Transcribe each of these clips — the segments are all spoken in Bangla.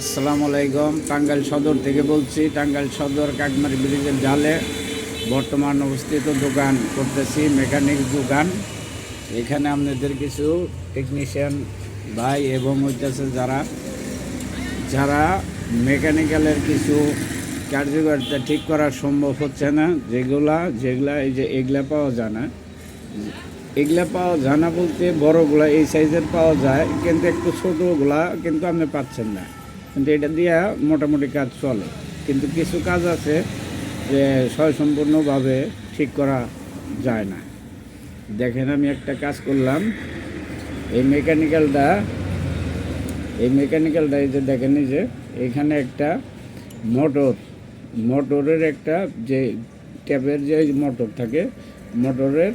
আসসালামু আলাইকুম। টাঙ্গাইল সদর থেকে বলছি, টাঙ্গাইল সদর কাকমারি ব্রিজের জালে বর্তমান অবস্থিত দোকান করতেছি, মেকানিক দোকান। এখানে আপনাদের কিছু টেকনিশিয়ান ভাই এবং হইতেছে যারা। যারা মেকানিক্যালের কিছু কার্যকারিতা ঠিক করা সম্ভব হচ্ছে না, যেগুলা যেগুলা এই যে এগুলা পাওয়া যায় না। এগুলা পাওয়া যায় না বলতে বড়গুলা এই সাইজের পাওয়া যায়, কিন্তু একটু ছোটোগুলা কিন্তু আপনি পাচ্ছেন না। কিন্তু এটা দিয়ে মোটামুটি কাজ চলে। কিন্তু কিছু কাজ আছে যে স্বয়ংসম্পূর্ণভাবে ঠিক করা যায় না। দেখেন, আমি একটা কাজ করলাম। এই মেকানিক্যালটা এই মেকানিক্যালটা এই যে দেখেন যে এখানে একটা মোটর, মোটরের একটা যে ট্যাপের যে মোটর থাকে, মোটরের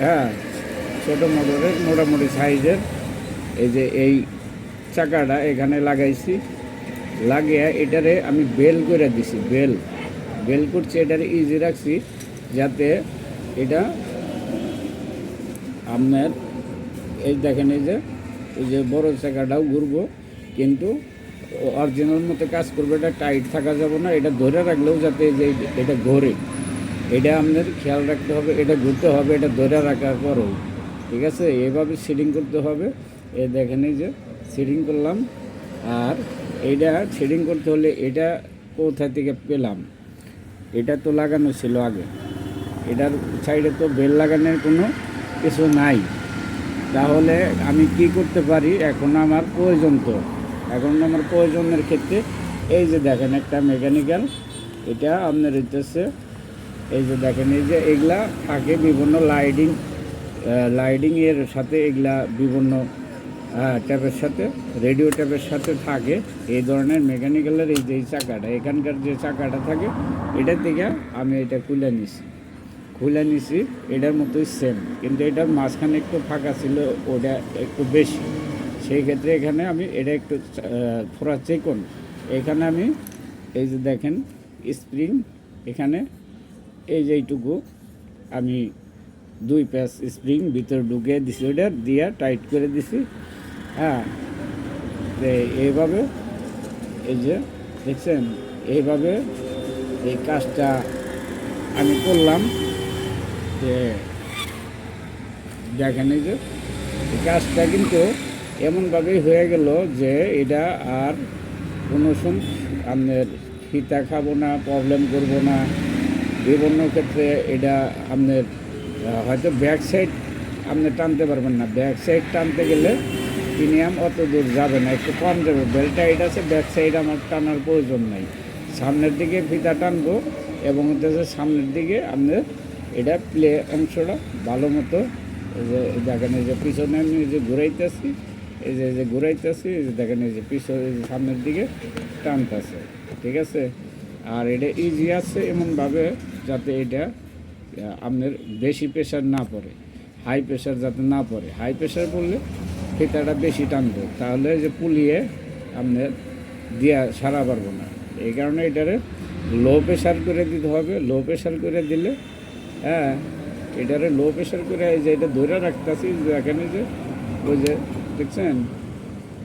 হ্যাঁ ছোটো মোটরের মোটামুটি সাইজের, এই যে এই চাকাটা এখানে লাগাইছি। লাগিয়ে এটারে আমি বেল করে দিছি, বেল। বেল করছি, এটারে ইজি রাখছি যাতে এটা আপনার এই দেখেন এই যে এই যে বড় চাকাটাও ঘুরবো, কিন্তু অরিজিনাল মতো কাজ করবে, এটা টাইট থাকা যাবে না, এটা ধরে রাখলেও যাতে যে এটা ঘোরে। এটা আপনার খেয়াল রাখতে হবে, এটা ঘুরতে হবে, এটা ধরে রাখার পরেও। ঠিক আছে? এভাবে সিডিং করতে হবে। এ দেখেন এই যে সিডিং করলাম। আর এইটা সিডিং করতে হলে এটা কোথা থেকে পেলাম? এটা তো লাগানো ছিল আগে। এটার সাইডে তো বেল লাগানোর কোনো কিছু নাই। তাহলে আমি কি করতে পারি? এখন আমার প্রয়োজন তো। এখন আমার প্রয়োজনের ক্ষেত্রে এই যে দেখেন একটা মেকানিক্যাল এটা আপনার হইতেছে, এই যে দেখেন, এই যে এগুলা থাকে বিভিন্ন লাইটিং এর সাথে এগুলা বিভিন্ন ট্যাপের সাথে, রেডিও ট্যাপের সাথে থাকে এই ধরনের মেকানিক্যালের এই যে চাকাটা, এখানকার যে চাকাটা থাকে, এটার থেকে আমি এটা খুলে নিছি। খুলে নিছি, এটার মতোই সেম কিন্তু এটার মাঝখানে একটু ফাঁকা ছিল, ওটা একটু বেশি। সেই ক্ষেত্রে এখানে আমি এটা একটু থোড়া চেকন এখানে আমি এই যে দেখেন স্প্রিং এখানে এই যে এইটুকু আমি দুই প্যাচ স্প্রিং ভিতরে ঢুকে দিছি, ওটা দিয়ে টাইট করে দিছি। হ্যাঁ। এইভাবে, এই যে, দেখছেন? এইভাবে এই কাজটা আমি করলাম যে, দেখেন এই যে, এই কাজটা কিন্তু এমনভাবেই হয়ে গেল যে এটা আর কোনো আপনার ফিতা খাব না প্রবলেম করব না। বিভিন্ন ক্ষেত্রে এটা আপনার হয়তো ব্যাক সাইড আপনি টানতে পারবেন না। ব্যাক সাইড টানতে গেলে প্রিমিয়াম অত দূর যাবে না। একটু কম যাবে বেলটা এটা আছে ব্যাক সাইড আমার টানার প্রয়োজন নাই। সামনের দিকে ফিতা টানবো এবং হচ্ছে সামনের দিকে আপনার এটা প্লে অংশটা ভালো মতো যে দেখেন এই যে পিছনে আমি যে ঘুরাইতেছি, এই যে যে ঘুরাইতেছি, এই যে দেখেন এই যে পিছনে সামনের দিকে টানতেছে। ঠিক আছে? আর এটা ইজি আছে এমনভাবে যাতে এটা আপনার বেশি প্রেশার না পড়ে। হাই প্রেশার যাতে না পড়ে। হাই প্রেশার পড়লে ফিতাটা বেশি টানবে, তাহলে যে পুলিয়ে আপনার দিয়া সারা পারব না। এই কারণে এটারে লো প্রেশার করে দিতে হবে। লো প্রেশার করে দিলে হ্যাঁ এটারে লো প্রেশার করে এই যে এটা ধরে রাখতেছি, এখানে যে ওই যে দেখছেন,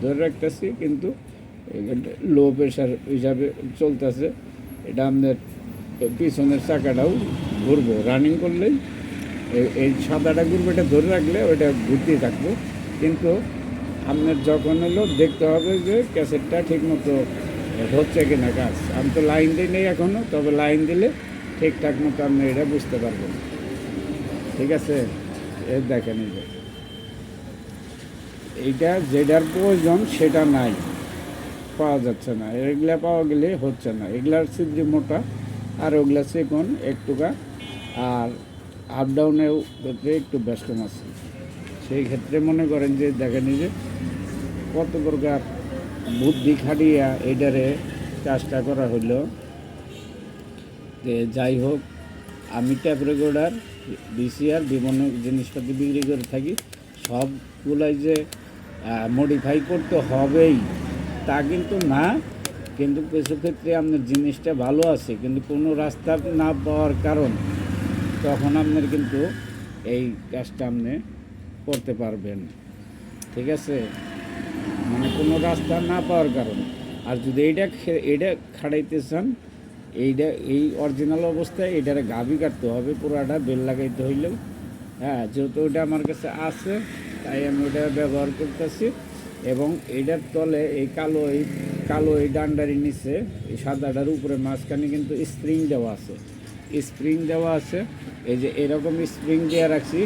ধরে রাখতেছি, কিন্তু লো প্রেশার হিসাবে চলতেছে। এটা আপনার পিছনের চাকাটাও ঘুরবো। রানিং করলেই এই- সাদাটা ঘুরবে, এটা ধরে রাখলে ওটা ঘুরতেই থাকব। কিন্তু আপনার যখন হলো দেখতে হবে যে ক্যাসেটটা ঠিকমতো হচ্ছে কিনা কাজ। আমি তো লাইন দিই নেই এখনও তবে লাইন দিলে ঠিকঠাক মতো আপনি এটা বুঝতে পারবেন। ঠিক আছে? এ দেখেন যে। এইটা যেটার প্রয়োজন, সেটা নাই। পাওয়া যাচ্ছে না। এগুলা পাওয়া গেলে হচ্ছে না। এগুলার যে মোটা, আর ওগুলা চিকন একটুকা, আর আপ ডাউনেও ক্ষেত্রে একটু ব্যস্ত আছে সেই ক্ষেত্রে মনে করেন যে, দেখেন যে, কত প্রকার বুদ্ধি খাটিয়া এটারে কাজটা করা হইল। যে যাই হোক, আমি ট্যাপ রেকর্ডার বিসিআর বিভিন্ন জিনিসপাতি বিক্রি করে থাকি। সবগুলাই যে মডিফাই করতে হবেই, তা কিন্তু না। কিন্তু কিছু ক্ষেত্রে আপনার জিনিসটা ভালো আছে, কিন্তু কোনো রাস্তা না পাওয়ার কারণ, তখন আপনার কিন্তু এই কাজটা আপনি করতে পারবেন। ঠিক আছে? মানে কোনো রাস্তা না পাওয়ার কারণে। আর যদি এইটা এইটা খাড়াইতে চান, এইটা, এই অরিজিনাল অবস্থায় এটারে গাবি কাটতে হবে, পুরাটা বেল লাগাইতে হইলেও। হ্যাঁ যেহেতু ওটা আমার কাছে আছে, তাই আমি ওটা ব্যবহার করতেছি। এবং এইটার তলে এই কালো এই কালো, এই ডান্ডারি নিচে, এই সাদাটার উপরে মাঝখানে কিন্তু স্প্রিং দেওয়া আছে। স্প্রিং দেওয়া আছে এই যে এরকম স্প্রিং দিয়ে রাখছি,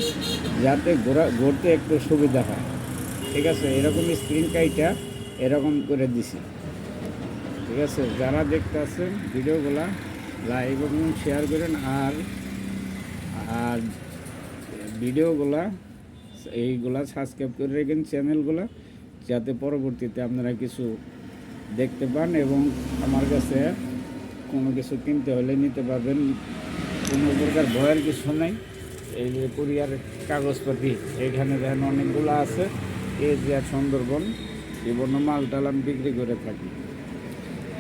যাতে ঘোরা, ঘুরতে একটু সুবিধা হয়। ঠিক আছে? এরকম স্প্রিং কাইটা এরকম করে দিছি। ঠিক আছে? যারা দেখতে আছেন ভিডিওগুলা লাইক এবং শেয়ার করেন, আর আর ভিডিওগুলা, এইগুলা সাবস্ক্রাইব করে রাখেন চ্যানেলগুলা যাতে পরবর্তীতে আপনারা কিছু দেখতে পান এবং আমার কাছে কোনো কিছু কিনতে হলে নিতে পারবেন কোনো প্রকার ভয়ের কিছু নেই। এই যে কুরিয়ার কাগজপাতি এখানে দেখেন অনেকগুলো আছে। এই যে সুন্দরবন বিভিন্ন মাল টাল আমি বিক্রি করে থাকি।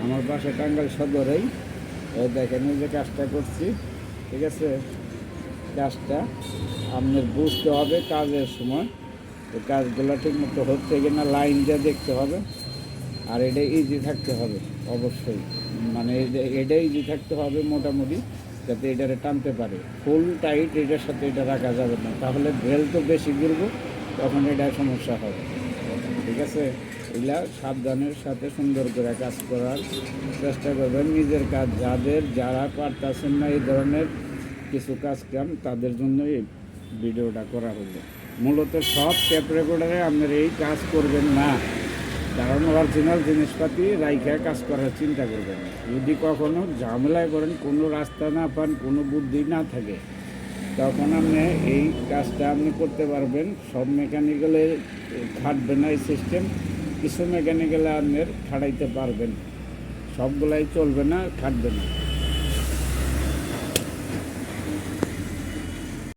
আমার বাসা টাঙ্গাইল সদরেই, এই দেখেন এই যে কাজটা করছি, ঠিক আছে? কাজটা আপনার বুঝতে হবে কাজের সময় তো কাজগুলো ঠিক মতো হচ্ছে কিনা, লাইন দিয়ে দেখতে হবে। আর এটা ইজি থাকতে হবে, অবশ্যই। মানে এটা ইজি থাকতে হবে মোটামুটি। যাতে এটারে টানতে পারে। ফুল টাইট এটার সাথে এটা রাখা যাবে না। তাহলে বেল তো বেশি ঘুরবো তখন এটা সমস্যা হবে। ঠিক আছে? এগুলা সাবধানের সাথে সুন্দর করে কাজ করার চেষ্টা করবেন। নিজের কাজ, যাদের যারা পারতেছেন না এই ধরনের কিছু কাজ কাম তাদের জন্য এই ভিডিওটা করা হলো। মূলত সব ট্যাপ রেকর্ডারে আপনার এই কাজ করবেন না। কারণ অরিজিনাল জিনিসপাতি রাইখা কাজ করার চিন্তা করবেন যদি কখনো ঝামেলায় করেন কোনো রাস্তা না পান, কোনো বুদ্ধি না থাকে, তখন আপনি এই কাজটা আপনি করতে পারবেন। সব মেকানিক্যালে খাটবে না এই সিস্টেম, কিছু মেকানিক্যালে আপনার খাটাইতে পারবেন। সবগুলাই চলবে না, খাটবে না।